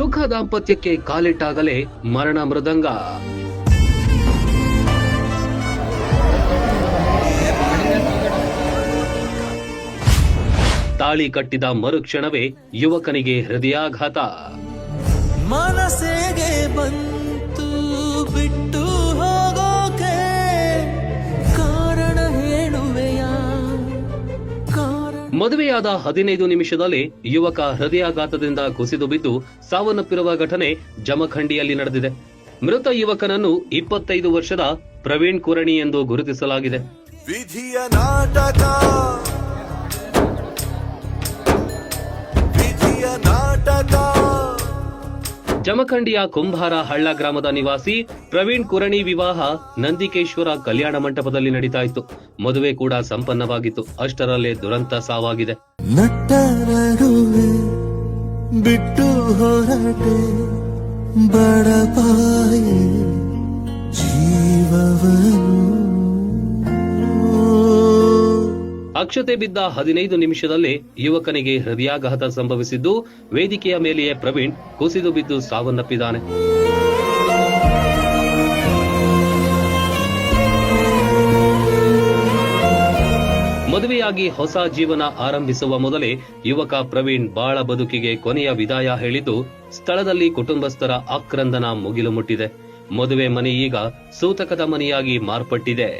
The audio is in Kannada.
ಸುಖ ದಾಂಪತ್ಯಕ್ಕೆ ಕಾಲಿಟ್ಟಾಗಲೇ ಮರಣ ಮೃದಂಗ. ತಾಳಿ ಕಟ್ಟಿದ ಮರುಕ್ಷಣವೇ ಯುವಕನಿಗೆ ಹೃದಯಾಘಾತ. ಮನಸ್ಸೇಗೆ ಬಂತು ಮದುವೆಯಾದ ಹದಿನೈದು ನಿಮಿಷದಲ್ಲಿ ಯುವಕ ಹೃದಯಾಘಾತದಿಂದ ಕುಸಿದು ಬಿದ್ದು ಸಾವನ್ನಪ್ಪಿರುವ ಘಟನೆ ಜಮಖಂಡಿಯಲ್ಲಿ ನಡೆದಿದೆ. ಮೃತ ಯುವಕನನ್ನು ಇಪ್ಪತ್ತೈದು ವರ್ಷದ ಪ್ರವೀಣ್ ಕುರಣಿ ಎಂದು ಗುರುತಿಸಲಾಗಿದೆ. ವಿಧಿಯ ನಾಟಕ. ಜಮಖಂಡಿಯ ಕುಂಭಾರ ಹಳ್ಳ ಗ್ರಾಮದ ನಿವಾಸಿ ಪ್ರವೀಣ್ ಕುರಣಿ ವಿವಾಹ ನಂದಿಕೇಶ್ವರ ಕಲ್ಯಾಣ ಮಂಟಪದಲ್ಲಿ ನಡೀತಾ ಇತ್ತು ಮದುವೆ ಕೂಡ ಸಂಪನ್ನವಾಗಿತ್ತು. ಅಷ್ಟರಲ್ಲೇ ದುರಂತ ಸಾವಾಗಿದೆ. ಬಿಟ್ಟು ಅಕ್ಷತೆ ಬಿದ್ದ ಹದಿನೈದು ನಿಮಿಷದಲ್ಲೇ ಯುವಕನಿಗೆ ಹೃದಯಾಘಾತ ಸಂಭವಿಸಿದ್ದು, ವೇದಿಕೆಯ ಮೇಲೆಯೇ ಪ್ರವೀಣ್ ಕುಸಿದು ಬಿದ್ದು ಸಾವನ್ನಪ್ಪಿದ್ದಾನೆ. ಮದುವೆಯಾಗಿ ಹೊಸ ಜೀವನ ಆರಂಭಿಸುವ ಮೊದಲೇ ಯುವಕ ಪ್ರವೀಣ್ ಬಾಳ ಬದುಕಿಗೆ ಕೊನೆಯ ವಿದಾಯ ಹೇಳಿದ್ದು, ಸ್ಥಳದಲ್ಲಿ ಕುಟುಂಬಸ್ಥರ ಆಕ್ರಂದನ ಮುಗಿಲು ಮುಟ್ಟಿದೆ. ಮದುವೆ ಮನೆ ಈಗ ಸೂತಕದ ಮನೆಯಾಗಿ ಮಾರ್ಪಟ್ಟಿದೆ.